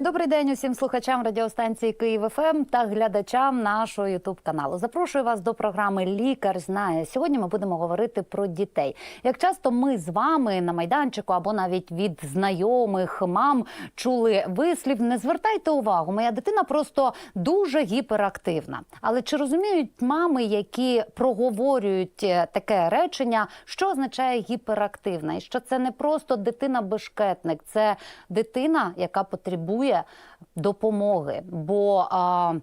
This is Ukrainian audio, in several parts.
Добрий день усім слухачам радіостанції Київ ФМ та глядачам нашого Ютуб каналу. Запрошую вас до програми Лікар знає. Сьогодні ми будемо говорити про дітей. Як часто ми з вами на майданчику або навіть від знайомих мам чули вислів: не звертайте увагу, моя дитина просто дуже гіперактивна. Але чи розуміють мами, які проговорюють е, таке речення, що означає гіперактивна, і що це не просто дитина-бешкетник, це дитина, яка потребує допомоги. Бо а,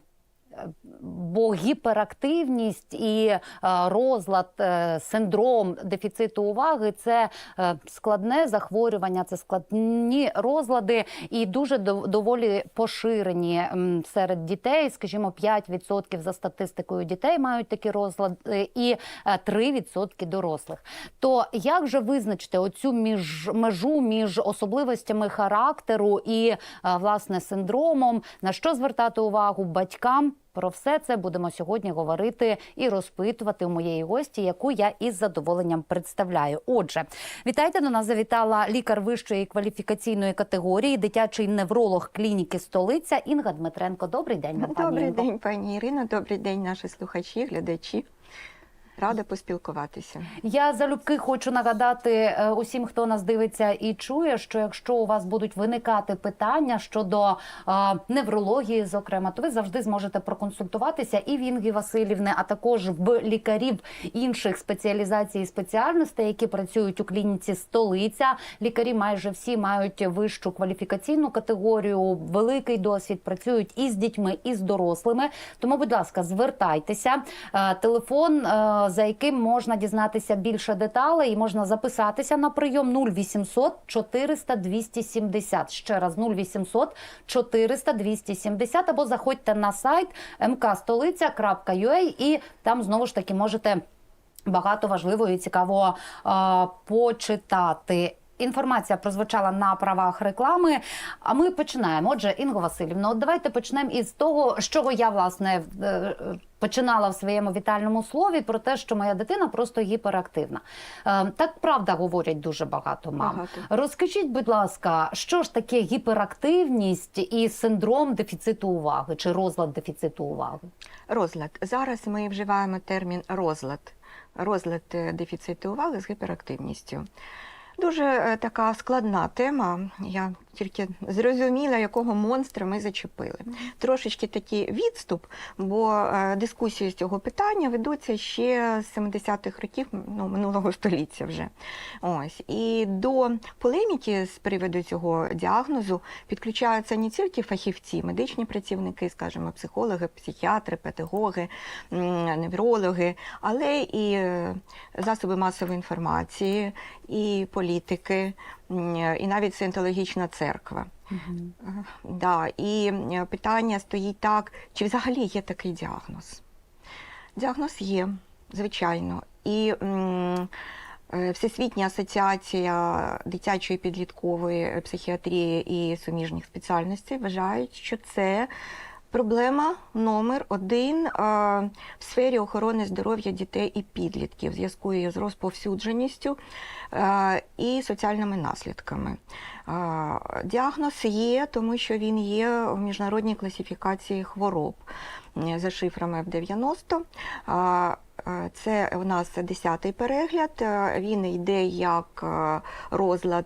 Бо гіперактивність і е, розлад, е, синдром дефіциту уваги це е, складне захворювання, це складні розлади і дуже доволі поширені серед дітей. Скажімо, 5% за статистикою дітей мають такі розлади, і е, 3% дорослих. То як же визначити оцю між межу між особливостями характеру і власне синдромом? На що звертати увагу батькам? Про все це будемо сьогодні говорити і розпитувати у моєї гості, яку я із задоволенням представляю. Отже, вітайте до нас. Завітала лікар вищої кваліфікаційної категорії, дитячий невролог клініки столиця Інга Дмитренко. Добрий день, вам, Добрий день, пані Ірино. Добрий день, наші слухачі, глядачі. Рада поспілкуватися. Я залюбки хочу нагадати е, усім, хто нас дивиться і чує, що якщо у вас будуть виникати питання щодо е, неврології, зокрема, то ви завжди зможете проконсультуватися і в Інги Васильівни, а також в лікарів інших спеціалізацій і спеціальностей, які працюють у клініці столиця. Лікарі майже всі мають вищу кваліфікаційну категорію, великий досвід, працюють і з дітьми, і з дорослими. Тому, будь ласка, звертайтеся. Е, Телефон, е, за яким можна дізнатися більше деталей, і можна записатися на прийом 0800 400 270. Ще раз 0800 400 270 або заходьте на сайт mkstolica.ua і там знову ж таки можете багато важливого і цікавого е, почитати. Інформація прозвучала на правах реклами. А ми починаємо. Отже, Інго Васильівна, от давайте почнемо із того, з чого я власне е, починала в своєму вітальному слові про те, що моя дитина просто гіперактивна. Е, Так правда говорять дуже багато мам. Багато. Розкажіть, будь ласка, що ж таке гіперактивність і синдром дефіциту уваги чи розлад дефіциту уваги? Розлад. Зараз ми вживаємо термін розлад. Розлад е, дефіциту уваги з гіперактивністю. Дуже е, така складна тема. Я тільки зрозуміла, якого монстра ми зачепили. Трошечки такий відступ, бо е, дискусії з цього питання ведуться ще з 70-х років ну, минулого століття вже. Ось. І до полеміки з приводу цього діагнозу підключаються не тільки фахівці, медичні працівники, скажімо, психологи, психіатри, педагоги, неврологи, але і е, засоби масової інформації, і політики, і навіть саєнтологічна церква. Е, Да, і е, питання стоїть так, чи взагалі є такий діагноз? Діагноз є, звичайно. І е, Всесвітня асоціація дитячої підліткової психіатрії і суміжних спеціальностей вважають, що це проблема номер один в сфері охорони здоров'я дітей і підлітків зв'язку з розповсюдженістю і соціальними наслідками. Діагноз є, тому що він є в міжнародній класифікації хвороб за шифрами F90. Е, Це у нас 10-й перегляд. Е, Він йде як е, розлад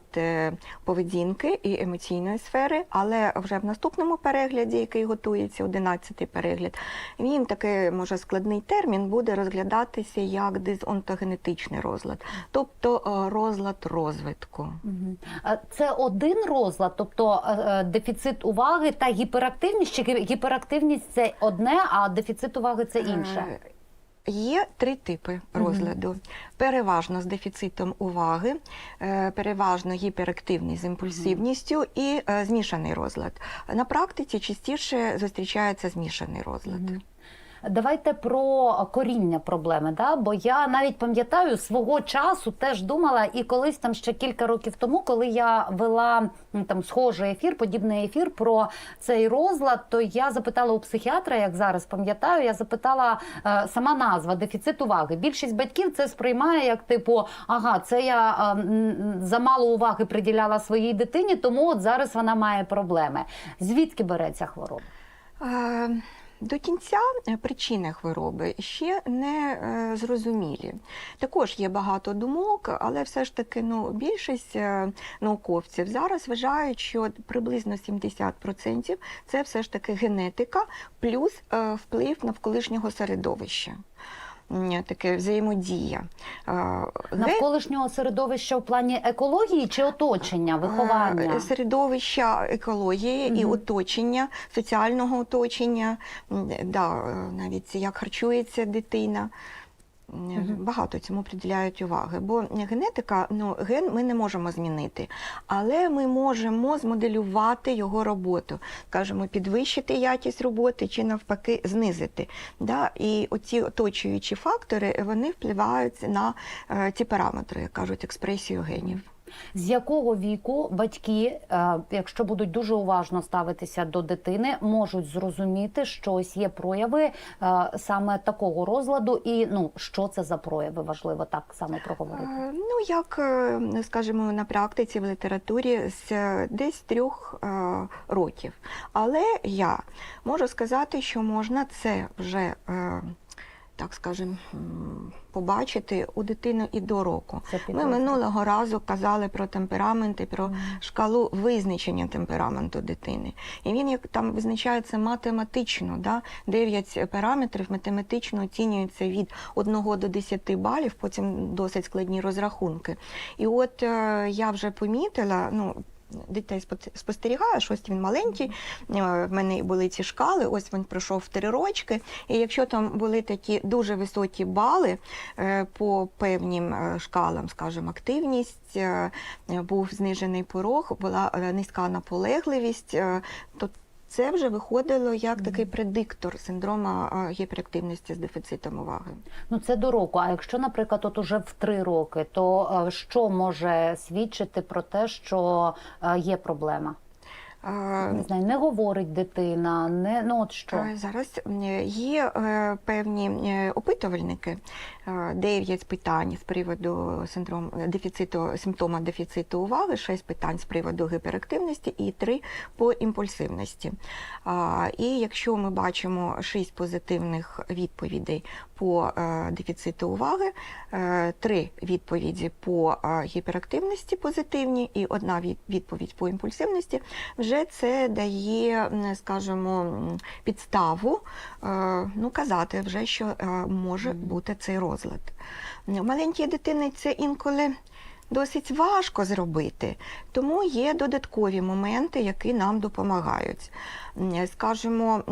поведінки і емоційної сфери, але вже в наступному перегляді, який готується, 11-й перегляд, він такий, може, складний термін буде розглядатися як дизонтогенетичний розлад, тобто розлад розвитку. Це один розлад, тобто е, е, дефіцит уваги та гіперактивність, чи гіперактивність це одне, а дефіцит уваги це інше. Е, Є три типи розладу: переважно з дефіцитом уваги, переважно гіперактивний з імпульсивністю і змішаний розлад. На практиці частіше зустрічається змішаний розлад. Давайте про коріння проблеми. Да? Бо я навіть пам'ятаю свого часу теж думала, і колись там ще кілька років тому, коли я вела там схожий ефір, подібний ефір про цей розлад, то я запитала у психіатра, як зараз пам'ятаю, я запитала е, сама назва дефіцит уваги. Більшість батьків це сприймає як типу, ага, це я е, замало уваги приділяла своїй дитині, тому от зараз вона має проблеми. Звідки береться хвороба? До кінця е, причини хвороби ще не е, зрозумілі. Також є багато думок, але все ж таки ну, більшість е, науковців зараз вважають, що приблизно 70% це все ж таки генетика плюс вплив навколишнього середовища. Таке взаємодія. Навколишнього середовища в плані екології чи оточення, виховання? Середовища екології і Мгм. оточення, соціального оточення, да, е, навіть як харчується дитина. Мгм. Багато цьому приділяють уваги, бо генетика, ну ген ми не можемо змінити, але ми можемо змоделювати його роботу, скажімо, підвищити якість роботи чи навпаки знизити. Да? І оці оточуючі фактори вони впливають на е, ці параметри, як кажуть, експресію генів. З якого віку батьки, е, якщо будуть дуже уважно ставитися до дитини, можуть зрозуміти, що ось є прояви е, саме такого розладу, і ну що це за прояви важливо так саме проговорити. Е, Ну, як, скажімо, на практиці в літературі з десь трьох років. Але я можу сказати, що можна це вже, так скажемо, побачити у дитини і до року. Ми минулого разу казали про темперамент і про шкалу визначення темпераменту дитини. І він як там визначається математично. Да? 9 параметрів математично оцінюються від 1 до 10 балів, потім досить складні розрахунки. І от е, я вже помітила, ну. Дітей спот- щось ось він маленький, е, в мене були ці шкали, ось він пройшов три рочки. І якщо там були такі дуже високі бали е, по певним е, шкалам, скажімо, активність, був знижений порог, була низька наполегливість, то це вже виходило як такий предиктор синдрома гіперактивності з дефіцитом уваги. Ну це до року. А якщо, наприклад, от уже в три роки, то е, що може свідчити про те, що е, є проблема? Не знаю, не говорить дитина, не ну от що. Зараз є е, певні е, опитувальники, е, 9 питань з приводу синдрому дефіциту, симптома дефіциту уваги, 6 питань з приводу гіперактивності і 3 по імпульсивності. І якщо ми бачимо 6 позитивних відповідей по дефіциту уваги, 3 відповіді по гіперактивності позитивні і одна відповідь по імпульсивності, вже це дає, скажімо, підставу е, ну, казати вже, що е, може бути цей розлад. У маленькій дитини це інколи досить важко зробити, тому є додаткові моменти, які нам допомагають. Скажімо,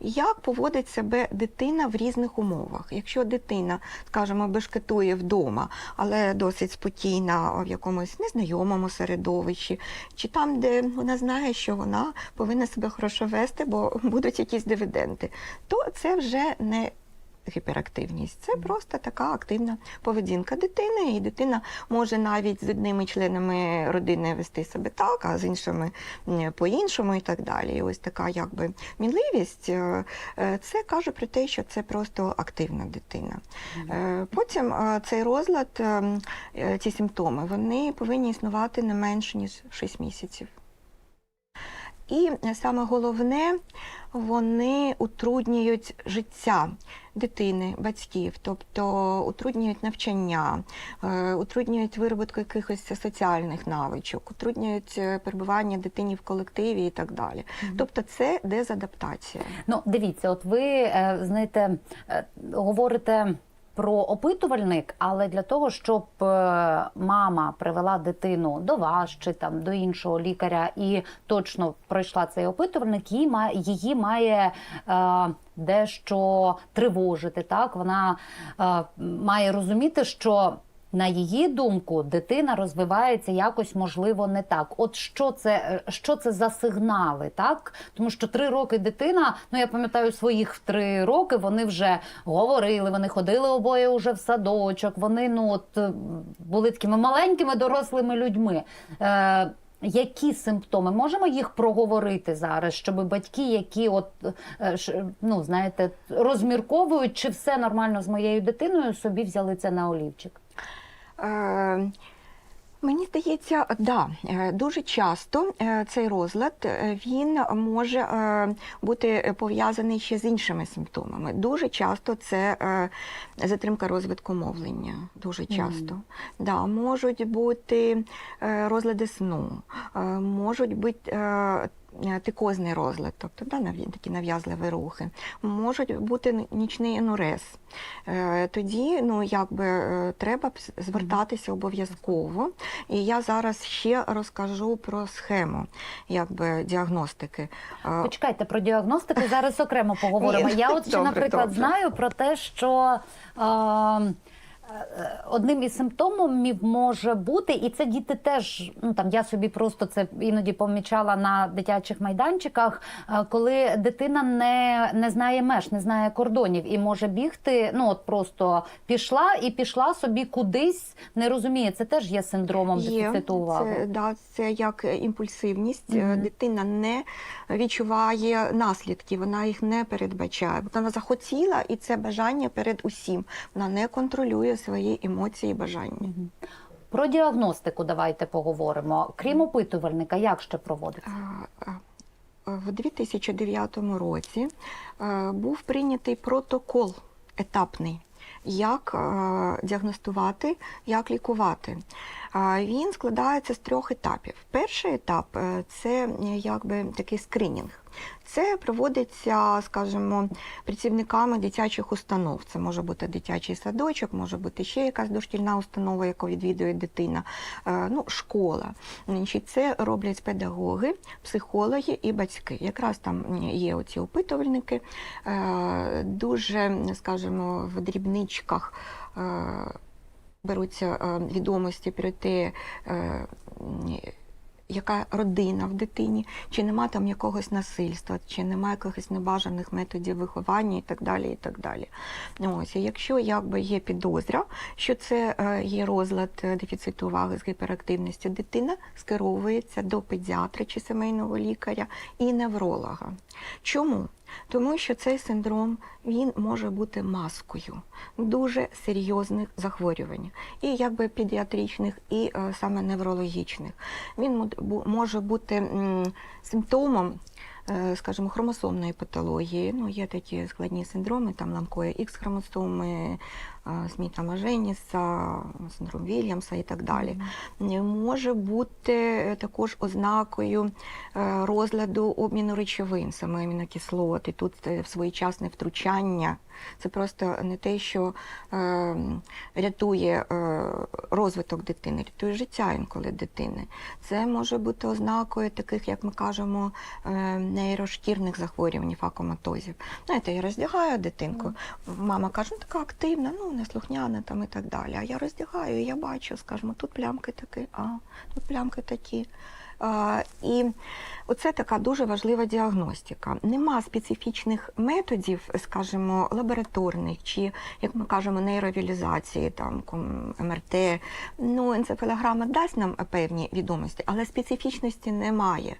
як поводить себе дитина в різних умовах. Якщо дитина, скажімо, бешкетує вдома, але досить спокійна в якомусь незнайомому середовищі, чи там, де вона знає, що вона повинна себе хорошо вести, бо будуть якісь дивіденди, то це вже не гіперактивність. Це просто така активна поведінка дитини, і дитина може навіть з одними членами родини вести себе так, а з іншими по-іншому і так далі. І ось така якби мінливість, е, е, це каже про те, що це просто активна дитина. Е, Потім цей розлад, е, е, ці симптоми, вони повинні існувати не менше, ніж 6 місяців. І саме головне, вони утруднюють життя дитини, батьків, тобто утруднюють навчання, е, утруднюють вироботку якихось соціальних навичок, утруднюють е, перебування дитині в колективі і так далі. Тобто це дезадаптація. Ну, дивіться, от ви е, знаєте, говорите. Про опитувальник, але для того, щоб е, мама привела дитину до вас чи там до іншого лікаря і точно пройшла цей опитувальник, її має, її має е, дещо тривожити. Так вона е, має розуміти, що на її думку, дитина розвивається якось можливо не так. От що це, е, що це за сигнали, так? Тому що три роки дитина, ну я пам'ятаю своїх три роки, вони вже говорили, вони ходили обоє уже в садочок. Вони ну от е, були такими маленькими дорослими людьми. Е, які симптоми можемо їх проговорити зараз, щоб батьки, які от е, ну знаєте, розмірковують, чи все нормально з моєю дитиною, собі взяли це на олівчик? Е, Мені здається, да, е, дуже часто е, цей розлад він може бути пов'язаний ще з іншими симптомами. Дуже часто це затримка розвитку мовлення. Дуже часто. Да, можуть бути розлади сну, можуть бути тикозний розлад, тобто да, такі нав'язливі рухи, можуть бути нічний енурез. Е, Тоді ну, якби, е, треба звертатися обов'язково. І я зараз ще розкажу про схему якби, діагностики. Е, Почекайте про діагностику. Зараз окремо поговоримо. Ні, Я от добре, наприклад, добре. знаю про те, що. е, е, Одним із симптомів може бути, і це діти теж. Ну там я собі просто це іноді помічала на дитячих майданчиках, е, коли дитина не, не знає меж, не знає кордонів і може бігти. Ну от просто пішла і пішла собі кудись, не розуміє. Це теж є синдромом дефіциту уваги. Це, да, це як імпульсивність. Мгм. Дитина не відчуває наслідків, вона їх не передбачає. Вона захотіла, і це бажання перед усім. Вона не контролює свої емоції і бажання. Про діагностику давайте поговоримо. Крім опитувальника, як ще проводиться? В 2009 році був прийнятий протокол етапний, як діагностувати, як лікувати. Він складається з трьох етапів. Перший етап е, це е, якби такий скринінг. Це проводиться, скажімо, працівниками дитячих установ. Це може бути дитячий садочок, може бути ще якась дошкільна установа, яку відвідує дитина, е, ну, школа. Це роблять педагоги, психологи і батьки. Якраз там є оці опитувальники, е, дуже, скажімо, в дрібничках. е, Беруться відомості про те, яка родина в дитині, чи нема там якогось насильства, чи нема якихось небажаних методів виховання і так далі. і так далі. Ось, і якщо якби є підозра, що це е, є розлад е, дефіциту уваги з гіперактивністю, дитина скеровується до педіатра чи сімейного лікаря і невролога. Чому? Тому що цей синдром він може бути маскою дуже серйозних захворювань, і якби педіатричних, і е, саме неврологічних. Він може бути симптомом. е, Скажімо, хромосомної патології, ну є такі складні синдроми, там ламкої Х хромосоми, е, Сміта Маженіса, синдром Вільямса і так далі. Може бути е, також ознакою е, розладу обміну речовин, саме амінокислоти. Тут е, своєчасне втручання. Це просто не те, що е, рятує е, розвиток дитини, рятує життя інколи дитини. Це може бути ознакою таких, як ми кажемо, е, нейрошкірних захворювань, факоматозів. Знаєте, я роздягаю дитинку, мама каже, ну така активна, ну неслухняна там і так далі. А я роздягаю, і я бачу, скажімо, тут плямки такі, а тут плямки такі. І оце така дуже важлива діагностика. Нема специфічних методів, скажімо, лабораторних чи, як ми кажемо, нейровілізації, там МРТ. Ну, енцефалограма дасть нам певні відомості, але специфічності немає.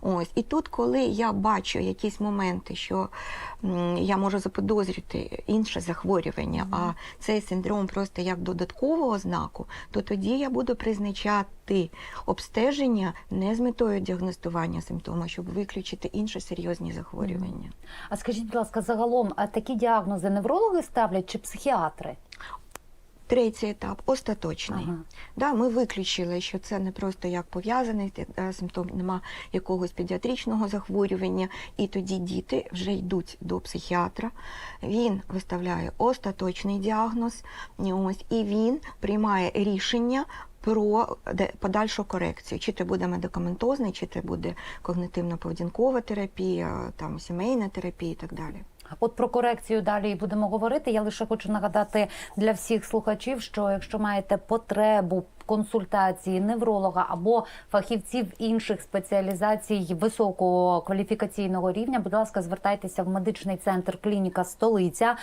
Ось і тут, коли я бачу якісь моменти, що я можу заподозрити інше захворювання, а цей синдром просто як додаткову ознаку, то тоді я буду призначати обстеження не з метою діагностування симптому, щоб виключити інші серйозні захворювання. А скажіть, будь ласка, загалом а такі діагнози неврологи ставлять чи психіатри? Третій етап остаточний. Ага. Да, ми виключили, що це не просто як пов'язаний е, симптом, нема якогось педіатричного захворювання, і тоді діти вже йдуть до психіатра. Він виставляє остаточний діагноз, ось і він приймає рішення. Про подальшу корекцію, чи це буде медикаментозний, чи це буде когнитивно-поведінкова терапія, там сімейна терапія і так далі. От про корекцію далі будемо говорити. Я лише хочу нагадати для всіх слухачів, що якщо маєте потребу консультації невролога або фахівців інших спеціалізацій високого кваліфікаційного рівня, будь ласка, звертайтеся в медичний центр клініка столиця.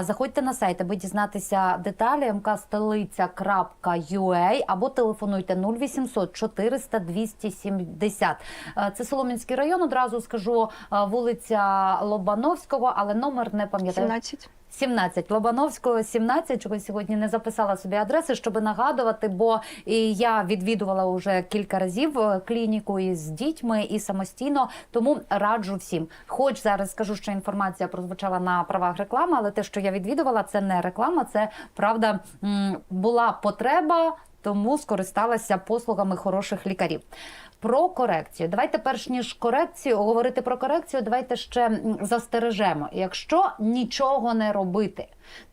Заходьте на сайт, аби дізнатися деталі mkstолиця.ua або телефонуйте 0800 400 270. Е, Це Солом'янський район. Одразу скажу вулиця Лобановського, але номер не пам'ятаю. 17. 17 Лобановського, 17, чого сьогодні не записала собі адреси, щоб нагадувати, бо і я відвідувала вже кілька разів е, клініку із дітьми і самостійно, тому раджу всім. Хоч зараз скажу, що інформація прозвучала на правах реклами, але те, що я відвідувала, це не реклама, це правда була потреба. Тому скористалася послугами хороших лікарів. Про корекцію. Давайте, перш ніж корекцію, говорити про корекцію, давайте ще застережемо. Якщо нічого не робити,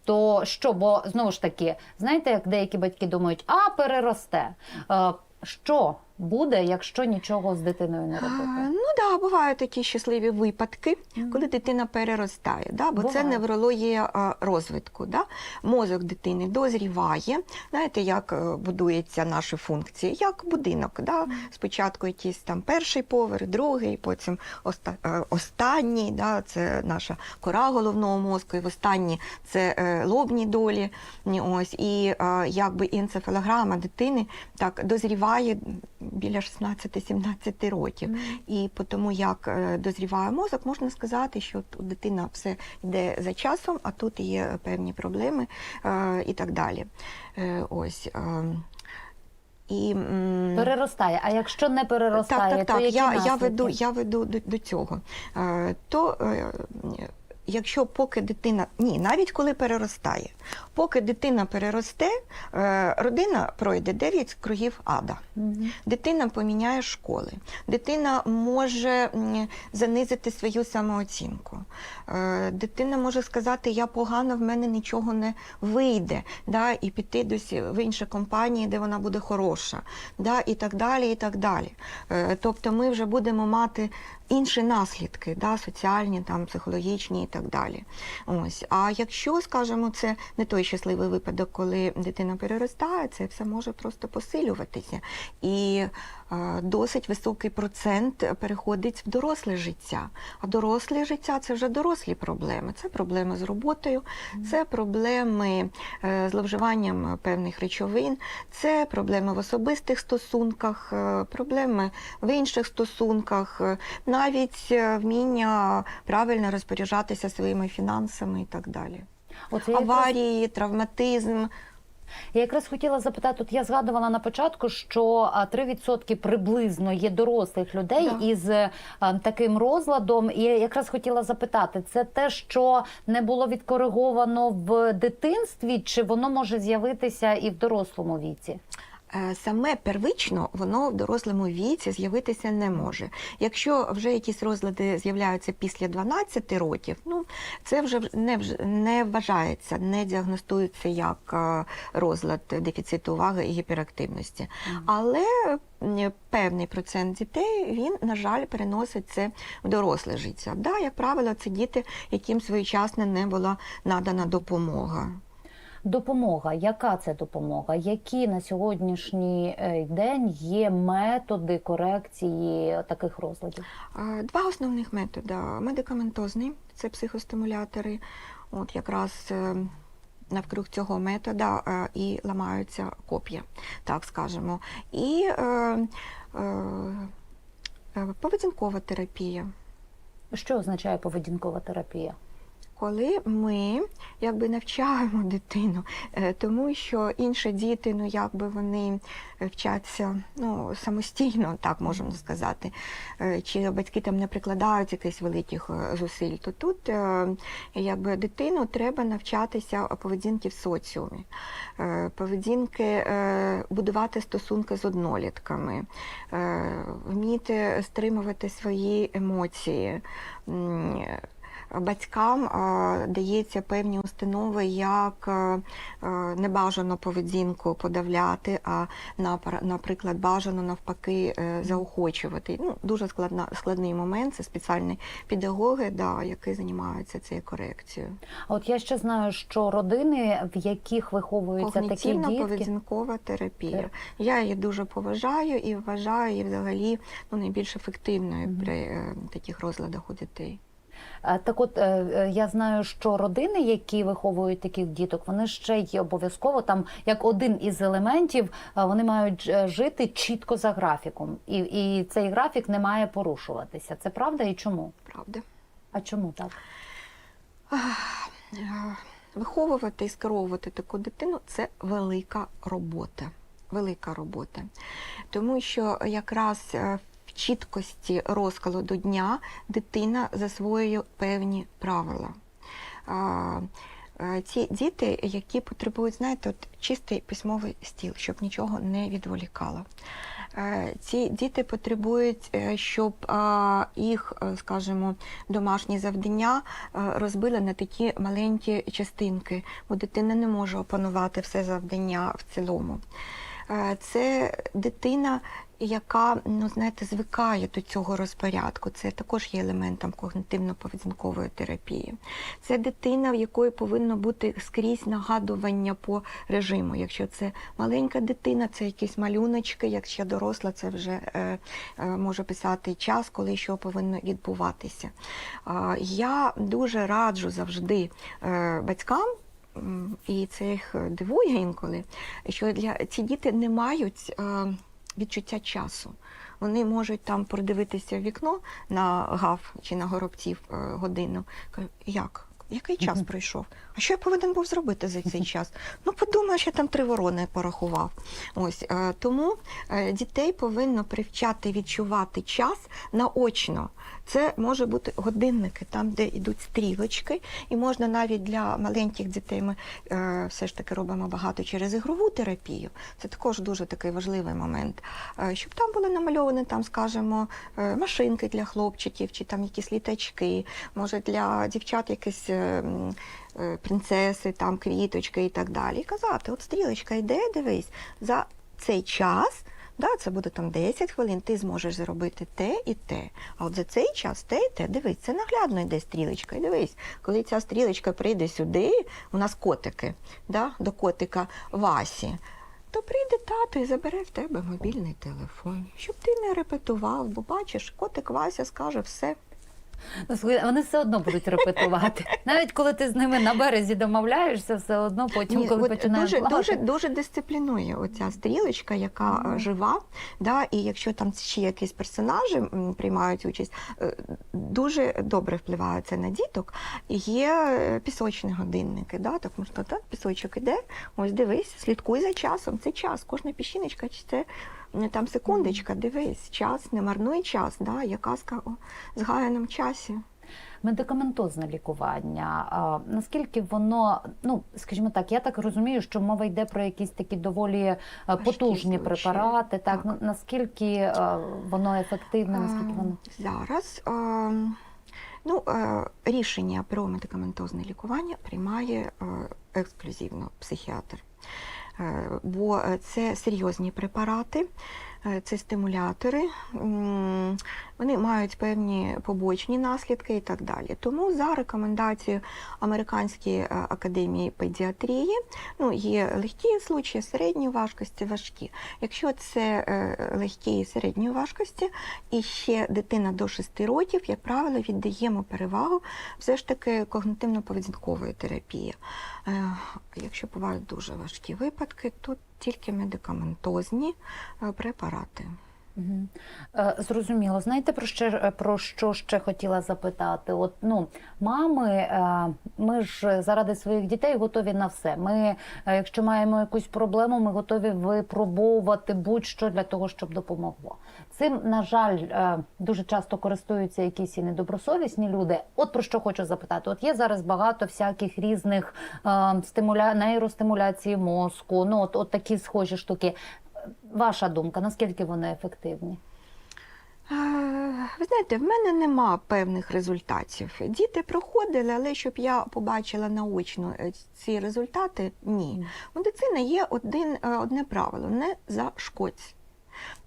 то що? Бо знову ж таки, знаєте, як деякі батьки думають, а переросте. Е, Що буде, якщо нічого з дитиною не А, робити? Ну да, бувають такі щасливі випадки, коли дитина переростає, да? бо це неврологія розвитку. Да? Мозок дитини дозріває. Знаєте, як е, будуються наші функції, як будинок. Да? Спочатку якийсь там перший поверх, другий, потім оста- е, останній, да? це наша кора головного мозку, і в останній це е, лобні долі. Ось, і якби енцефалограма дитини так дозріває біля 16-17 років. І по тому, як е, дозріває мозок, можна сказати, що дитина все йде за часом, а тут є певні проблеми е, і так далі. Е, Ось. І, Переростає. А якщо не переростає, так, так, то які Я, я веду, я веду до, до цього. То якщо поки дитина, ні, навіть коли переростає, поки дитина переросте, е, родина пройде 9 кругів ада. Дитина поміняє школи, дитина може занизити свою самооцінку. Е, Дитина може сказати, я погано, в мене нічого не вийде, да, і піти десь в інші компанії, де вона буде хороша, да, і так далі. і так далі. Е, Тобто ми вже будемо мати інші наслідки, да, соціальні, там, психологічні і так далі. Ось. А якщо, скажімо, це не той щасливий випадок, коли дитина переростає, це все може просто посилюватися. І досить високий процент переходить в доросле життя. А доросле життя це вже дорослі проблеми. Це проблеми з роботою, це проблеми е, зловживанням певних речовин, це проблеми в особистих стосунках, е, проблеми в інших стосунках, е, навіть вміння правильно розпоряджатися своїми фінансами і так далі. Оце Аварії, травматизм. Я якраз хотіла запитати, тут я згадувала на початку, що а, 3% приблизно є дорослих людей Да. із таким розладом. І я якраз хотіла запитати, це те, що не було відкориговано в дитинстві, чи воно може з'явитися і в дорослому віці? Е, Саме первично воно в дорослому віці з'явитися не може. Якщо вже якісь розлади з'являються після 12 років, ну це вже не не вважається, не діагностується як е, розлад дефіциту уваги і гіперактивності. Але певний процент дітей він, на жаль, переносить це в доросле життя. Да, як правило, це діти, яким своєчасно не була надана допомога. Допомога, яка це допомога? Які на сьогоднішній е, день є методи корекції таких розладів? Два основних методи. Медикаментозний це психостимулятори. От якраз е, навкруг цього метода е, і ламаються коп'я, так скажемо. І е, е, е, поведінкова терапія. Що означає поведінкова терапія? Коли ми якби навчаємо дитину, е, тому що інші діти, ну якби вони вчаться ну, самостійно, так можемо сказати, е, чи батьки там не прикладають якихось великих е, зусиль, то тут якби дитину треба навчатися поведінки в соціумі, поведінки, будувати стосунки з однолітками, вміти стримувати свої емоції. Батькам дається певні установи, як е, е, небажано поведінку подавляти, а наприклад, бажано навпаки е, заохочувати. Ну, дуже складна, складний момент. Це спеціальні педагоги, да, які займаються цією корекцією. А От я ще знаю, що родини, в яких виховуються такі дітки, Когнітивно-поведінкова терапія. Я її дуже поважаю і вважаю її взагалі ну, найбільш ефективною при таких розладах у дітей. Так от е, е, я знаю, що родини, які виховують таких діток, вони ще й обов'язково там, як один із елементів, вони мають е, жити чітко за графіком, і, і цей графік не має порушуватися. Це правда і чому? Правда? А чому так? Виховувати і скеровувати таку дитину це велика робота. Велика робота. Тому що якраз в чіткості розкладу дня дитина засвоює певні правила. Е, Ці діти, які потребують, знаєте, от чистий письмовий стіл, щоб нічого не відволікало. Е, Ці діти потребують, е, щоб їх, скажімо, домашні завдання розбили на такі маленькі частинки, бо дитина не може опанувати все завдання в цілому. Це дитина, яка ну знаєте, звикає до цього розпорядку. Це також є елементом когнитивно-поведінкової терапії. Це дитина, в якої повинно бути скрізь нагадування по режиму. Якщо це маленька дитина, це якісь малюночки, якщо доросла, це вже е, е, може писати час, коли що повинно відбуватися. Е, я дуже раджу завжди е, батькам. І це їх дивує інколи, що для ці діти не мають е, відчуття часу. Вони можуть там продивитися в вікно на гав чи на горобців е, годину. Як? Який час пройшов? А що я повинен був зробити за цей час? Ну, подумаєш, я там три ворони порахував. Ось е, тому е, дітей повинно привчати відчувати час наочно. Це може бути годинники, там, де йдуть стрілочки, і можна навіть для маленьких дітей ми е, все ж таки робимо багато через ігрову терапію. Це також дуже такий важливий момент. Е, щоб там були намальовані, там, скажімо, е, машинки для хлопчиків, чи там якісь літачки, може для дівчат якісь. е, е, Принцеси, там квіточки і так далі. І казати, от стрілочка йде, дивись, за цей час Да, це буде там 10 хвилин, ти зможеш зробити те і те. А от за цей час те і те, дивись, це наглядно йде стрілечка. І дивись, коли ця стрілечка прийде сюди, у нас котики, да, до котика Васі, то прийде тато і забере в тебе мобільний телефон, щоб ти не репетував, бо бачиш, котик Вася скаже все. Ну, вони все одно будуть репетувати. Навіть коли ти з ними на березі домовляєшся, все одно потім, Ні, коли от починаєш дуже, плакати. дуже, дуже дисциплінує оця стрілочка, яка е, жива. Да, і якщо там ще якісь персонажі приймають участь, е, дуже добре впливає це на діток. Є е, пісочні годинники. Да, так можна так, пісочок іде, ось дивись, слідкуй за часом. Це час, кожна піщиночка, чи це там секундочка, дивись, час, не марнуй час, да, є казка о згаяному часі. Медикаментозне лікування. А, наскільки воно, ну скажімо так, я так розумію, що мова йде про якісь такі доволі е, Важкі потужні случаї. препарати. Так, Так. ну, наскільки е, воно ефективне, наскільки Ем, воно Зараз ем, ну, е, рішення про медикаментозне лікування приймає ексклюзивно психіатр. Е, Бо е, це серйозні препарати, е, це стимулятори, вони мають певні побочні наслідки і так далі. Тому за рекомендацією Американської е, академії педіатрії ну, є легкі случаї, середньої важкості, важкі. Якщо це е, легкі і середньої важкості, і ще дитина до 6 років, як правило, віддаємо перевагу все ж таки когнитивно-поведінкової терапії. Е, Якщо бувають дуже важкі випадки, то тільки медикаментозні препарати. Е, Зрозуміло. Знаєте, про що, про що ще хотіла запитати? От, ну, мами, е, ми ж заради своїх дітей готові на все. Ми, е, якщо маємо якусь проблему, ми готові випробовувати будь-що для того, щоб допомогло. Цим, на жаль, е, дуже часто користуються якісь і недобросовісні люди. От про що хочу запитати. От є зараз багато всяких різних е, стимуля... нейростимуляції мозку, ну от, от такі схожі штуки. Ваша думка, наскільки вони ефективні? Е, Ви знаєте, в мене нема певних результатів. Діти проходили, але щоб я побачила наочно е, ці результати, ні. У медицини є один, е, одне правило не зашкодь.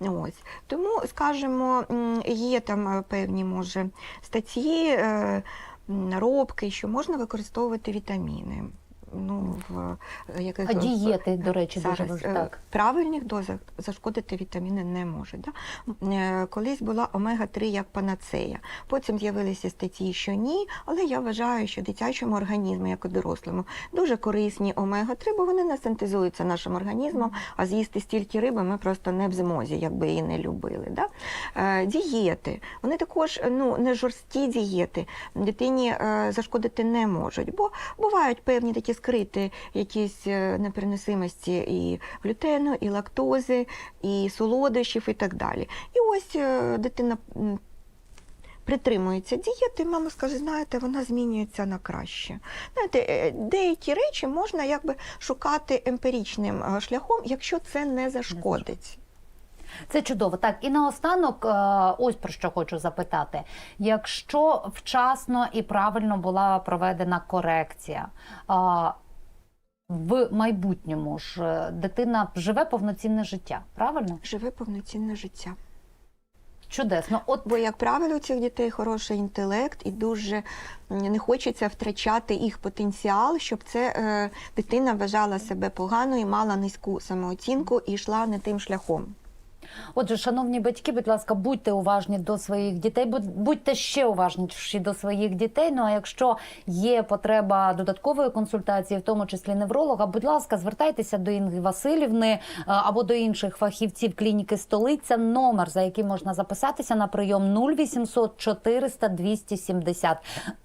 Ось. Тому, скажімо, є там певні може статті, наробки, що можна використовувати вітаміни. Ну, в е, яких А дієти, до речі, дуже важливо. е, Так. В правильних дозах зашкодити вітаміни не можуть. Да? Е, Колись була омега-3 як панацея. Потім з'явилися статті, що ні, але я вважаю, що дитячому організму, як і дорослому, дуже корисні омега-3, бо вони не синтезуються нашим організмом, а з'їсти стільки риби ми просто не в змозі, якби і не любили. Да? Дієти. Вони також ну, не жорсткі дієти дитині зашкодити не можуть, бо бувають певні такі скриті якісь е, непереносимості і глютену, і лактози, і солодощів, і так далі. І ось е, дитина. Притримується дієти, мама скаже, знаєте, вона змінюється на краще. Знаєте, е, деякі речі можна якби шукати емпіричним е, шляхом, якщо це не зашкодить. Це чудово. Так, і наостанок, е, ось про що хочу запитати: якщо вчасно і правильно була проведена корекція, в майбутньому ж е, дитина живе повноцінне життя, правильно? Живе повноцінне життя. Чудесно. От Бо, як правило, у цих дітей хороший інтелект і дуже не хочеться втрачати їх потенціал, щоб це е, дитина вважала себе поганою, мала низьку самооцінку і йшла не тим шляхом. Отже, шановні батьки, будь ласка, будьте уважні до своїх дітей, будь- будьте ще уважніші до своїх дітей. Ну а якщо є потреба додаткової консультації, в тому числі невролога, будь ласка, звертайтеся до Інги Васильівни е, або до інших фахівців клініки столиця. Номер, за яким можна записатися на прийом 0800 400 270.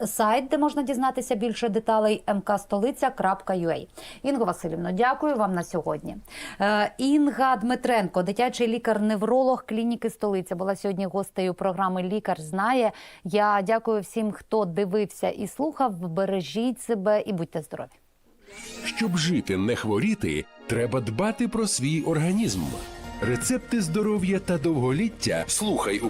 Сайт, де можна дізнатися більше деталей mkstolica.ua. Інго Васильівно, дякую вам на сьогодні. Е, Інга Дмитренко, дитячий лікар-невролог клініки столиця, була сьогодні гостею програми Лікар знає. Я дякую всім, хто дивився і слухав. Бережіть себе і будьте здорові. Щоб жити, не хворіти, треба дбати про свій організм. Рецепти здоров'я та довголіття слухай у